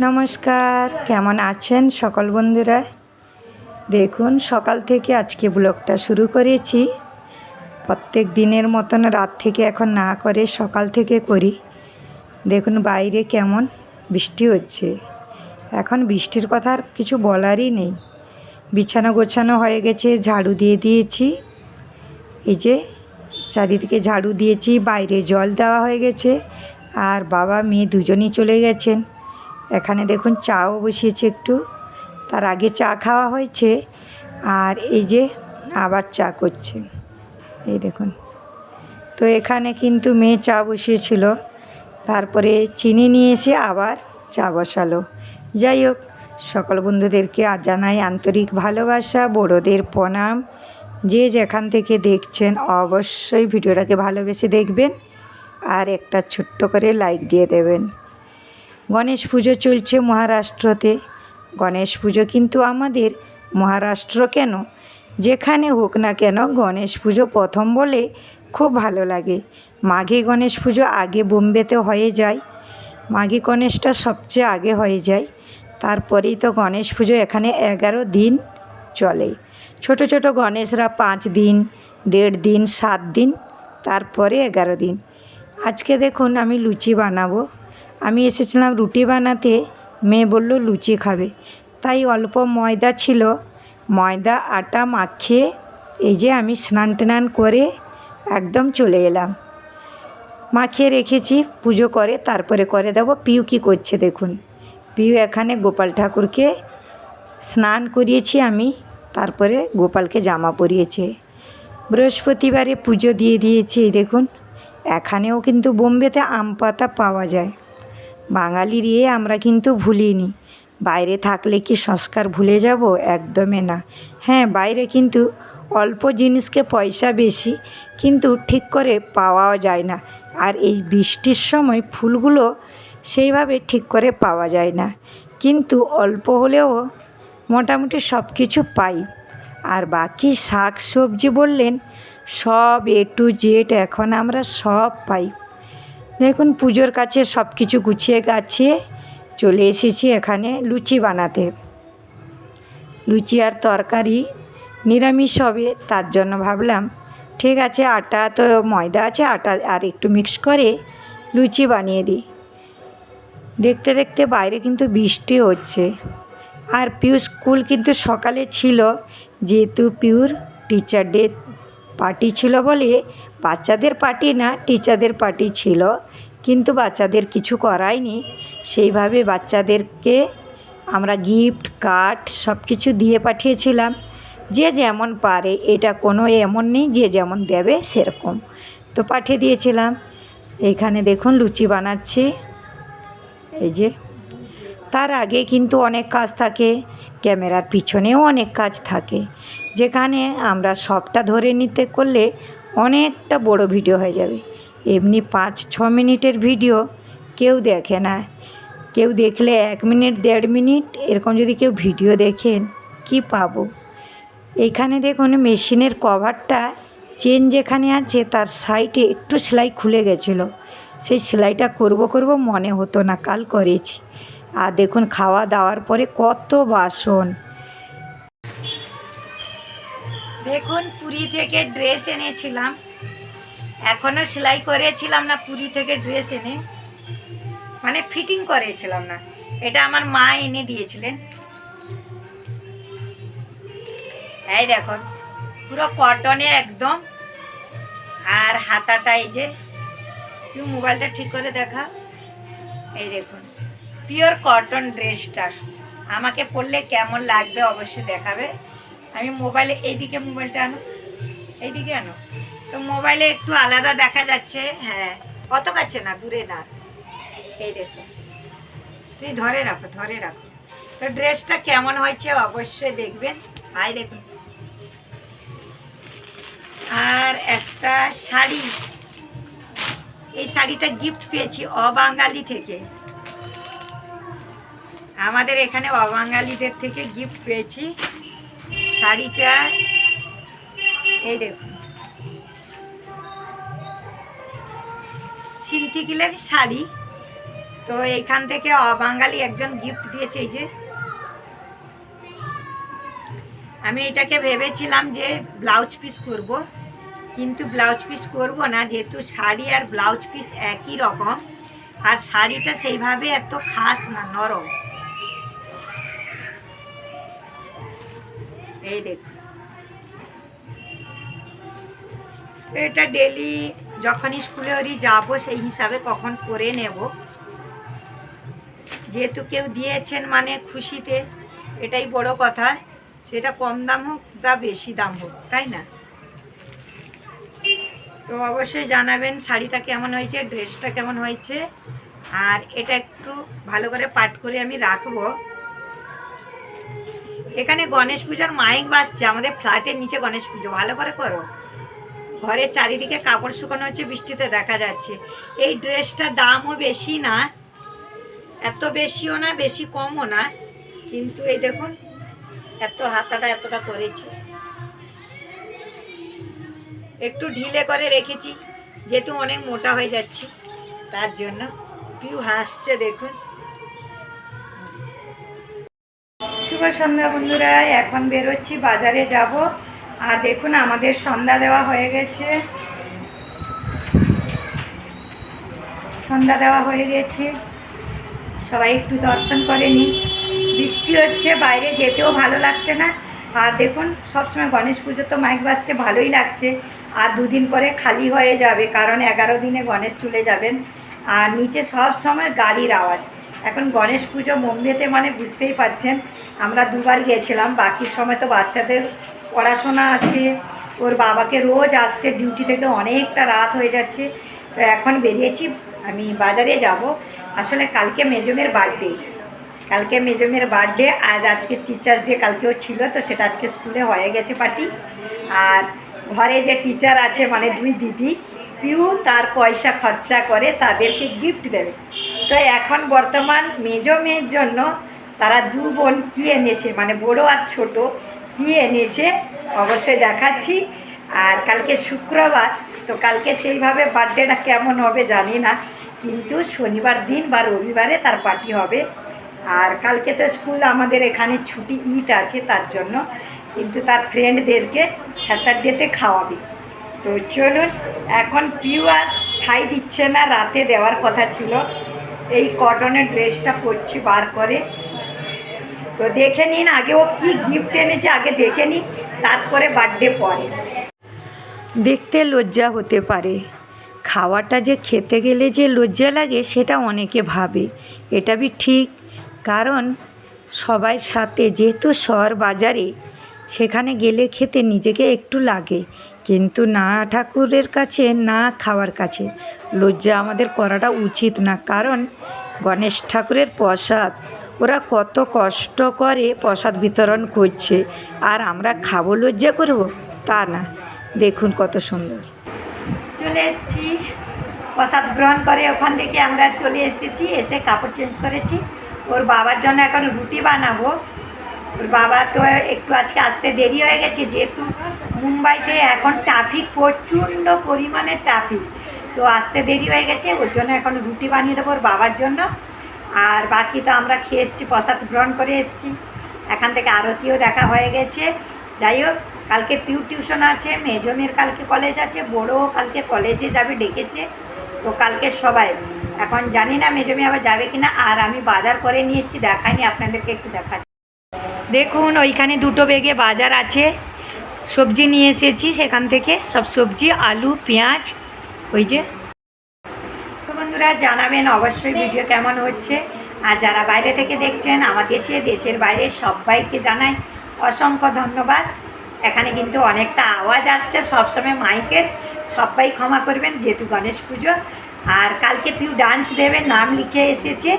নমস্কার, কেমন আছেন সকল বন্ধুরা? দেখুন, সকাল থেকে আজকে ব্লগটা শুরু করেছি। প্রত্যেক দিনের মতন রাত থেকে এখন না করে সকাল থেকে করি। দেখুন, বাইরে কেমন বৃষ্টি হচ্ছে। এখন বৃষ্টির কথা আর কিছু বলারই নেই। বিছানা গোছানো হয়ে গেছে, ঝাড়ু দিয়ে দিয়েছি। এই যে, চারিদিকে ঝাড়ু দিয়েছি, বাইরে জল দেওয়া হয়ে গেছে। আর বাবা, মেয়ে দুজনই চলে গেছেন। এখানে দেখুন চাও বসিয়েছি একটু। তার আগে চা খাওয়া হয়েছে আর এই যে আবার চা করছে। এই দেখুন। তো এখানে কিন্তু মেয়ে চা বসিয়েছিল। তারপরে চিনি নিয়ে এসে আবার চা বসালো। যাই হোক, সকল বন্ধুদেরকে আর জানাই আন্তরিক ভালোবাসা, বড়োদের প্রণাম। যে যেখান থেকে দেখছেন অবশ্যই ভিডিওটাকে ভালোবেসে দেখবেন আর একটা ছোট্ট করে লাইক দিয়ে দেবেন। গণেশ পুজো চলছে মহারাষ্ট্রতে। গণেশ পুজো কিন্তু আমাদের মহারাষ্ট্র কেন? যেখানে হোক না কেন গণেশ পুজো প্রথম বলে খুব ভালো লাগে। মাঘে গণেশ পুজো আগে বোম্বেতে হয়ে যায়। মাঘে গণেশটা সবচেয়ে আগে হয়ে যায়। তারপরেই তো গণেশ পুজো এখানে এগারো দিন চলে। ছোট ছোট গণেশরা পাঁচ দিন, দেড় দিন, সাত দিন, তারপরে এগারো দিন। আজকে দেখুন আমি লুচি বানাবো। আমি এসেছিলাম রুটি বানাতে। মেয়ে বলল, লুচি খাবে। তাই অল্প ময়দা ছিল। ময়দা, আটা মাখিয়ে এই যে আমি স্নান টান করে একদম চলে এলাম। মাখিয়ে রেখেছি, পুজো করে, তারপরে করে দেবো। পিউ কী করছে দেখুন। পিউ এখানে গোপাল ঠাকুরকে স্নান করিয়েছি আমি, তারপরে গোপালকে জামা পরিয়েছে। বৃহস্পতিবারে পুজো দিয়ে দিয়েছি দেখুন। এখানেও কিন্তু বোম্বেতে আম পাতা পাওয়া যায়। বাঙালির ইয়ে আমরা কিন্তু ভুলিনি। বাইরে থাকলে কি সংস্কার ভুলে যাব? একদমই না। হ্যাঁ বাইরে কিন্তু অল্প জিনিসকে পয়সা বেশি, কিন্তু ঠিক করে পাওয়াও যায় না। আর এই বৃষ্টির সময় ফুলগুলো সেইভাবে ঠিক করে পাওয়া যায় না। কিন্তু অল্প হলেও মোটামুটি সব কিছু পাই। আর বাকি শাক সবজি বললেন, সব এ টু জেড এখন আমরা সব পাই। দেখুন, পুজোর কাছে সব কিছু গুছিয়ে গাছিয়ে চলে এসেছি এখানে লুচি বানাতে। লুচি আর তরকারি নিরামিষ হবে, তার জন্য ভাবলাম, ঠিক আছে, আটা তো ময়দা আছে, আটা আর একটু মিক্স করে লুচি বানিয়ে দিই। দেখতে দেখতে বাইরে কিন্তু বৃষ্টি হচ্ছে। আর পিউ স্কুল কিন্তু সকালে ছিল, যেহেতু পিউর টিচার ডে পার্টি ছিল বলে বাচ্চাদের পার্টি না টিচারদের পার্টি ছিল, কিন্তু বাচ্চাদের কিছু করায়নি। সেইভাবে বাচ্চাদেরকে আমরা গিফট কার্ড সব কিছু দিয়ে পাঠিয়েছিলাম। যে যেমন পারে, এটা কোনো এমন নেই, যে যেমন দেবে, সেরকম। তো পাঠিয়ে দিয়েছিলাম। এইখানে দেখুন, লুচি বানাচ্ছি। এই যে তার আগে কিন্তু অনেক কাজ থাকে, ক্যামেরার পিছনেও অনেক কাজ থাকে। যেখানে আমরা সবটা ধরে নিতে করলে অনেকটা বড় ভিডিও হয়ে যাবে। এমনি পাঁচ, ছ মিনিটের ভিডিও কেউ দেখে না। কেউ দেখলে এক মিনিট, দেড় মিনিট, এরকম যদি কেউ ভিডিও দেখেন, কি পাবো? এইখানে দেখুন, মেশিনের কভারটা চেন যেখানে আছে, তার সাইডে একটু সেলাই খুলে গেছিল। সেই সেলাইটা করব করব মনে হতো না, কাল করেছি। আর দেখুন, খাওয়া দাওয়ার পরে কত বাসন। দেখুন, পুরী থেকে ড্রেস এনেছিলাম। এখনও সেলাই করেছিলাম না, পুরী থেকে ড্রেস এনে। মানে ফিটিং করেছিলাম না। এটা আমার মা এনে দিয়েছিলেন। এই দেখুন, পুরো কটনে একদম। আর হাতাটা এই যে তুই মোবাইলটা ঠিক করে দেখা। এই দেখুন। পিওর কটন ড্রেসটা। আমাকে পরলে কেমন লাগবে অবশ্যই দেখাবে। আমি মোবাইলে, এইদিকে মোবাইলটা আনো, এইদিকে আনো। তো মোবাইলে একটু আলাদা দেখা যাচ্ছে হ্যাঁ। অত কাছে না? দূরে না। এই দেখো। তুই ধরে রাখো ধরে রাখো। তো ড্রেসটা কেমন হয়েছে অবশ্যই দেখবেন আই দেখুন। আর একটা শাড়ি। এই শাড়িটা গিফট পেয়েছি অবাঙালি থেকে। আমাদের এখানে অবাঙালিদের থেকে গিফট পেয়েছি। শাড়িটা, এই দেখুন। সিন্থিকিলের শাড়ি। তো এইখান থেকে অবাঙালি একজন গিফট দিয়েছে এই যে। আমি এটাকে ভেবেছিলাম যে ব্লাউজ পিস করব, কিন্তু ব্লাউজ পিস করব না, যেহেতু শাড়ি আর ব্লাউজ পিস একই রকম। আর শাড়িটা সেইভাবে এত খাস না, নরম। এই দেখুন এটা ডেলি যখন স্কুলে ওরই যাব, সেই হিসাবে কখন করে নেব। যেহেতু কেউ দিয়েছেন মানে খুশিতে, এটাই বড় কথা। সেটা কম দাম হোক বা বেশি দাম হোক, তাই না? তো অবশ্যই জানাবেন শাড়িটা কেমন হয়েছে ড্রেসটা কেমন হয়েছে। আর এটা একটু ভালো করে পাট করে আমি রাখব। এখানে গণেশ পুজোর মাইক বাজছে, আমাদের ফ্ল্যাটের নিচে গণেশ পুজো। ভালো করে করো। ঘরের চারিদিকে কাপড় শুকানো হচ্ছে, বৃষ্টিতে দেখা যাচ্ছে। এই ড্রেসটার দামও বেশি না। এত বেশিও না, বেশি কমও না। কিন্তু এই দেখুন, এত হাতাটা এতটা করেছি। একটু ঢিলে করে রেখেছি, যেহেতু অনেক মোটা হয়ে যাচ্ছে, তার জন্য। পিউ হাসছে, দেখুন। শুভ সন্ধ্যা, বন্ধুরা। এখন বেরোচ্ছি, বাজারে যাব। আর দেখুন, আমাদের সন্ধ্যা দেওয়া হয়ে গেছে। সন্ধ্যা দেওয়া হয়ে গেছে। সবাই একটু দর্শন করে নিন। বৃষ্টি হচ্ছে, বাইরে যেতেও ভালো লাগছে না। আর দেখুন, সবসময় গণেশ পুজো তো মাইক বাজছে, ভালোই লাগছে। আর দুদিন পরে খালি হয়ে যাবে, কারণ এগারো দিনে গণেশ চলে যাবেন। আর নিচে সব সময় গাড়ির আওয়াজ। এখন গণেশ পুজো মুম্বেতে মানে বুঝতেই পারছেন। আমরা দুবার গিয়েছিলাম বাকি সময় তো বাচ্চাদের পড়াশোনা আছে। ওর বাবাকে রোজ আসতে ডিউটি থেকে অনেকটা রাত হয়ে যাচ্ছে। তো এখন বেরিয়েছি, আমি বাজারে যাব। আসলে কালকে মেজমের বার্থডে কালকে মেজমের বার্থডে আজ আজকে টিচার্স ডে কালকেও ছিল, তো সেটা আজকে স্কুলে হয়ে গেছে পার্টি। আর ঘরে যে টিচার আছে মানে দুই দিদি, পিউ তার পয়সা খরচা করে তাদেরকে গিফট দেবে। তো এখন বর্তমান মেজো মেয়ের জন্য তারা দু বোন কী এনেছে? মানে বড় আর ছোট, কী এনেছে? অবশ্যই দেখাচ্ছি। আর কালকে শুক্রবার, তো কালকে সেইভাবে বার্থডেটা কেমন হবে জানি না, কিন্তু শনিবার দিন বা রবিবারে তার পার্টি হবে। আর কালকে তো স্কুল আমাদের এখানে ছুটি, ঈদ আছে তার জন্য, কিন্তু তার ফ্রেন্ডদেরকে স্যাটারডেতে খাওয়াবে। তো চলুন, এখন পিউ আর খাই দিচ্ছে না, রাতে দেওয়ার কথা ছিল। এই কটনের ড্রেসটা পরছি, বার করে। তো দেখে নিন আগে ও কী গিফট এনেছে, আগে দেখে নিন, তারপরে বার্থডে পরে। দেখতে লজ্জা হতে পারে। খাওয়াটা যে খেতে গেলে যে লজ্জা লাগে, সেটা অনেকে ভাবে। এটা বি ঠিক, কারণ সবার সাথে, যেহেতু শহর বাজারে, সেখানে গেলে খেতে নিজেকে একটু লাগে। কিন্তু না ঠাকুরের কাছে, না খাওয়ার কাছে লজ্জা আমাদের করাটা উচিত না। কারণ গণেশ ঠাকুরের প্রসাদ ওরা কত কষ্ট করে প্রসাদ বিতরণ করছে। আর আমরা খাব, লজ্জা করব? তা না। দেখুন কত সুন্দর। চলে এসেছি। প্রসাদ গ্রহণ করে ওখান থেকে আমরা চলে এসেছি, এসে কাপড় চেঞ্জ করেছি। ওর বাবার জন্য এখন রুটি বানাবো। ওর বাবা তো একটু আজকে আসতে দেরি হয়ে গেছে, যেহেতু মুম্বাইতে এখন ট্রাফিক প্রচণ্ড পরিমাণে ট্রাফিক তো আসতে দেরি হয়ে গেছে, ওর জন্য এখন রুটি বানিয়ে দেবো ওর বাবার জন্য। আর বাকি তো আমরা খেয়ে এসেছি, প্রসাদ গ্রহণ করে এসেছি। এখান থেকে আরতিও দেখা হয়ে গেছে। যাই হোক, কালকে পিউ টিউশন আছে, মেজমের কালকে কলেজ আছে, বড়ও কালকে কলেজে যাবে ডেকেছে। তো কালকে সবাই, এখন জানি না মেজমি আবার যাবে কিনা, আর আমি বাজার করে নিয়ে এসেছি, দেখাইনি, আপনাদেরকে একটু দেখাচ্ছি। দেখুন, ওইখানে দুটো বেগে বাজার আছে। সবজি নিয়ে এসেছি সেখান থেকে, সব সবজি, আলু, পেঁয়াজ, ওই যে বন্ধুরা জানাবেন অবশ্যই ভিডিও কেমন হচ্ছে। আর যারা বাইরে থেকে দেখছেন আমার দেশে দেশের বাইরে সবাইকে জানাই অসংখ্য ধন্যবাদ। এখানে কিন্তু অনেকটা আওয়াজ আসছে সবসময় মাইকের। সবাই ক্ষমা করবেন, যেহেতু গণেশ পুজো। আর কালকে পিউ ডান্স দেবে, নাম লিখে এসেছে।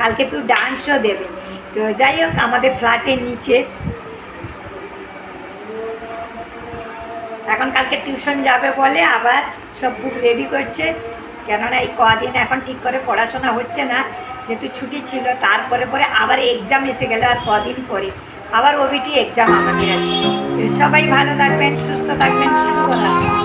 কালকে পিউ ডান্সও দেবে। তো যাই হোক, আমাদের ফ্ল্যাটের নিচে। এখন কালকে টিউশন যাবে বলে আবার সব বুক রেডি করছে। কেননা এই কদিন এখন ঠিক করে পড়াশোনা হচ্ছে না, যেহেতু ছুটি ছিল, তারপরে পরে আবার এক্সাম এসে গেল আর কদিন পরে। আবার ওবিটি এক্সাম আমাদের আছে সবাই ভালো থাকবেন, সুস্থ থাকবেন সুস্থ থাকবেন।